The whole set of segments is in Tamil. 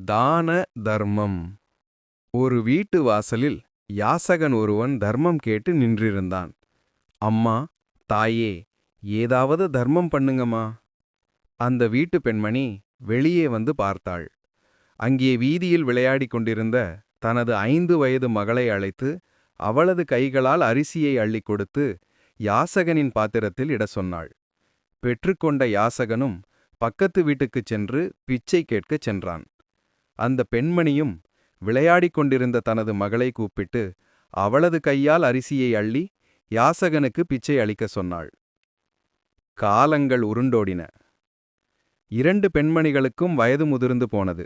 தான தர்மம். ஒரு வீட்டு வாசலில் யாசகன் ஒருவன் தர்மம் கேட்டு நின்றிருந்தான். அம்மா தாயே ஏதாவது தர்மம் பண்ணுங்கம்மா. அந்த வீட்டு பெண்மணி வெளியே வந்து பார்த்தாள். அங்கே வீதியில் விளையாடிக் கொண்டிருந்த தனது ஐந்து வயது மகளை அழைத்து அவளது கைகளால் அரிசியை அள்ளிக் கொடுத்து யாசகனின் பாத்திரத்தில் இடச் சொன்னாள். பெற்றுக்கொண்ட யாசகனும் பக்கத்து வீட்டுக்குச் சென்று பிச்சை கேட்கச் சென்றான். அந்த பெண்மணியும் விளையாடிக் கொண்டிருந்த தனது மகளை கூப்பிட்டு அவளது கையால் அரிசியை அள்ளி யாசகனுக்கு பிச்சை அளிக்கச் சொன்னாள். காலங்கள் உருண்டோடின. இரண்டு பெண்மணிகளுக்கும் வயது முதிர்ந்து போனது.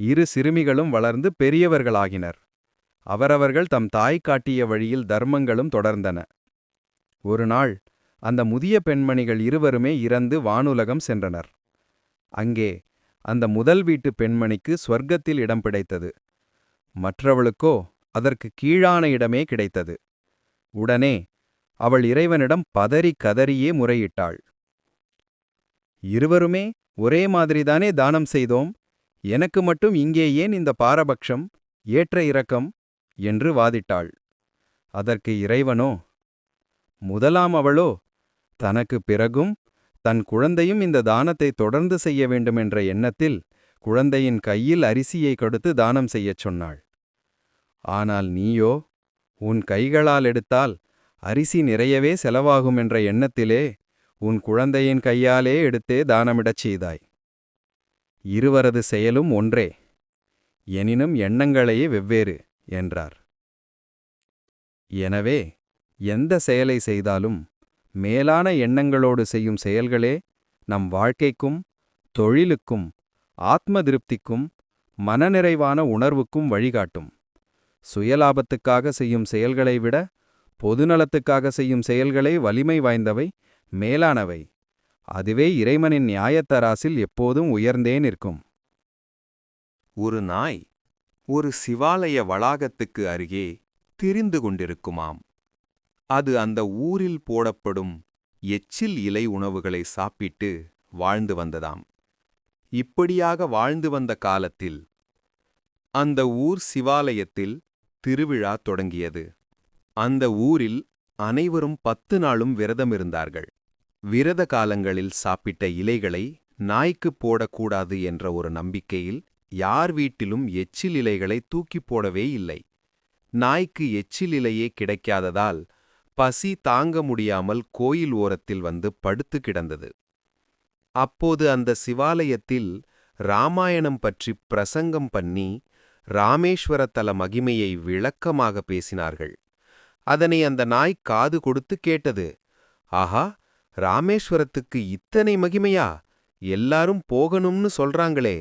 இரு சிறுமிகளும் வளர்ந்து பெரியவர்களாகினர். அவரவர்கள் தம் தாய் காட்டிய வழியில் தர்மங்களும் தொடர்ந்தன. ஒரு நாள் அந்த முதிய பெண்மணிகள் இருவருமே இறந்து வானுலகம் சென்றனர். அங்கே அந்த முதல் வீட்டு பெண்மணிக்கு ஸ்வர்க்கத்தில் இடம் கிடைத்தது மற்றவளுக்கோ அதற்கு கீழான இடமே கிடைத்தது. உடனே அவள் இறைவனிடம் பதறி கதறியே முறையிட்டாள். இருவருமே ஒரே மாதிரிதானே தானம் செய்தோம்? எனக்கு மட்டும் இங்கே ஏன் இந்த பாரபக்ஷம் ஏற்ற இரக்கம்? என்று வாதிட்டாள். அதற்கு இறைவனோ முதலாம் அவளோ தனக்கு பிறகும் தன் குழந்தையும் இந்த தானத்தை தொடர்ந்து செய்ய வேண்டுமென்ற எண்ணத்தில் குழந்தையின் கையில் அரிசியை கொடுத்து தானம் செய்யச் சொன்னாள். ஆனால் நீயோ உன் கைகளால் எடுத்தால் அரிசி நிறையவே செலவாகும் என்ற எண்ணத்திலே உன் குழந்தையின் கையாலே எடுத்தே தானமிடச் செய்தாய். இருவரது செயலும் ஒன்றே. எனினும் எண்ணங்களையே வெவ்வேறு என்றார். எனவே எந்த செயலை செய்தாலும் மேலான எண்ணங்களோடு செய்யும் செயல்களே நம் வாழ்க்கைக்கும் தொழிலுக்கும் ஆத்ம திருப்திக்கும் மனநிறைவான உணர்வுக்கும் வழிகாட்டும். சுயலாபத்துக்காக செய்யும் செயல்களை விட பொதுநலத்துக்காக செய்யும் செயல்களே வலிமை வாய்ந்தவை மேலானவை. அதுவே இறைவனின் நியாயத்தராசில் எப்போதும் உயர்ந்தே நிற்கும். ஒரு நாய் ஒரு சிவாலய வளாகத்துக்கு அருகே திரிந்து கொண்டிருக்குமாம். அது அந்த ஊரில் போடப்படும் எச்சில் இலை உணவுகளை சாப்பிட்டு வாழ்ந்து வந்ததாம். இப்படியாக வாழ்ந்து வந்த காலத்தில் அந்த ஊர் சிவாலயத்தில் திருவிழா தொடங்கியது. அந்த ஊரில் அனைவரும் பத்து நாளும் விரதமிருந்தார்கள். விரத காலங்களில் சாப்பிட்ட இலைகளை நாய்க்குப் போடக்கூடாது என்ற ஒரு நம்பிக்கையில் யார் வீட்டிலும் எச்சில் இலைகளை தூக்கிப் போடவே இல்லை. நாய்க்கு எச்சில் இலையே கிடைக்காததால் பசி தாங்க முடியாமல் கோயில் ஓரத்தில் வந்து படுத்து கிடந்தது. அப்போது அந்த சிவாலயத்தில் ராமாயணம் பற்றி பிரசங்கம் பண்ணி ராமேஸ்வரத்தல மகிமையை விளக்கமாக பேசினார்கள். அதனை அந்த நாய் காது கொடுத்து கேட்டது ஆஹா ராமேஸ்வரத்துக்கு இத்தனை மகிமையா? எல்லாரும் போகணும்னு சொல்றாங்களே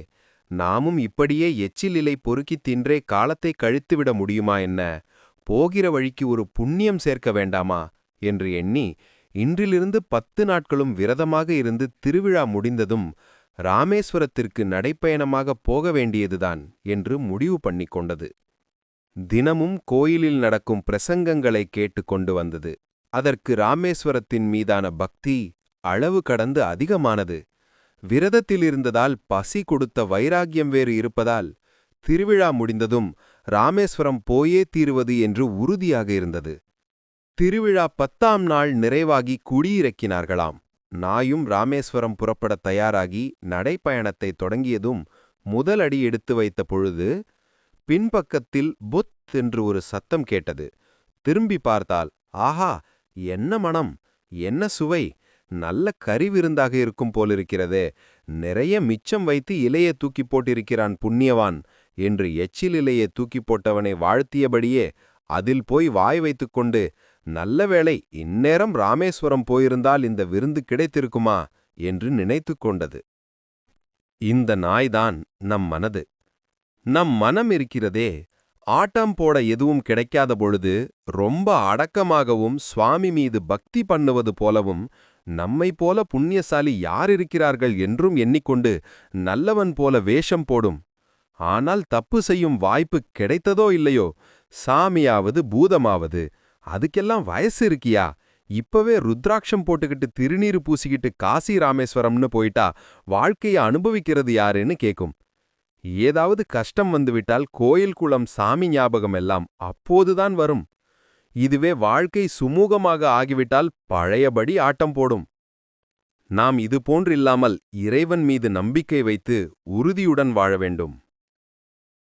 நாமும் இப்படியே எச்சில் இலை பொறுக்கித் தின்றே காலத்தை கழித்துவிட முடியுமா என்ன? போகிற வழிக்கு ஒரு புண்ணியம் சேர்க்க வேண்டாமா? என்று எண்ணி இன்றிலிருந்து பத்து நாட்களும் விரதமாக இருந்து திருவிழா முடிந்ததும் ராமேஸ்வரத்திற்கு நடைப்பயணமாக போக வேண்டியதுதான் என்று முடிவு பண்ணிக் கொண்டது. தினமும் கோயிலில் நடக்கும் பிரசங்கங்களை கேட்டு கொண்டு வந்தது. அதற்கு ராமேஸ்வரத்தின் மீதான பக்தி அளவு கடந்து அதிகமானது. விரதத்தில் இருந்ததால் பசி கொடுத்த வைராக்கியம் வேறு இருப்பதால் திருவிழா முடிந்ததும் ராமேஸ்வரம் போயே தீருவது என்று உறுதியாக இருந்தது. திருவிழா பத்தாம் நாள் நிறைவாகி குடியிறக்கினார்களாம். நாயும் ராமேஸ்வரம் புறப்படத் தயாராகி நடைப்பயணத்தை தொடங்கியதும் முதல் அடி எடுத்து வைத்த பொழுது பின்பக்கத்தில் புத் என்று ஒரு சத்தம் கேட்டது. திரும்பி பார்த்தால் ஆஹா என்ன மனம் என்ன சுவை நல்ல கறி விருந்தாக இருக்கும் போலிருக்கிறதே நிறைய மிச்சம் வைத்து இலையை தூக்கி போட்டிருக்கிறான் புண்ணியவான் என்று எச்சிலிலேயே தூக்கி போட்டவனை வாழ்த்தியபடியே அதில் போய் வாய் வைத்துக்கொண்டு நல்ல வேளை இந்நேரம் ராமேஸ்வரம் போயிருந்தால் இந்த விருந்து கிடைத்திருக்குமா? என்று நினைத்து கொண்டது. இந்த நாய்தான் நம் மனது. நம் மனம் இருக்கிறதே ஆட்டம் போட எதுவும் கிடைக்காத பொழுது ரொம்ப அடக்கமாகவும் சுவாமி மீது பக்தி பண்ணுவது போலவும் நம்மை போல புண்ணியசாலி யார் இருக்கிறார்கள் என்றும் எண்ணிக்கொண்டு நல்லவன் போல வேஷம் போடும் ஆனால் தப்பு செய்யும் வாய்ப்பு கிடைத்ததோ இல்லையோ? சாமியாவது பூதமாவது. அதுக்கெல்லாம் வயசு இருக்கியா? இப்பவே ருத்ராட்சம் போட்டுக்கிட்டு திருநீர் பூசிக்கிட்டு காசி ராமேஸ்வரம்னு போயிட்டா வாழ்க்கைய அனுபவிக்கிறது யாருன்னு கேக்கும். ஏதாவது கஷ்டம் வந்துவிட்டால் கோயில் குளம் சாமி ஞாபகம் எல்லாம் அப்போதுதான் வரும். இதுவே வாழ்க்கை சுமூகமாக ஆகிவிட்டால் பழையபடி ஆட்டம் போடும். நாம் இதுபோன்றில்லாமல் இறைவன் மீது நம்பிக்கை வைத்து உறுதியுடன் வாழ வேண்டும்.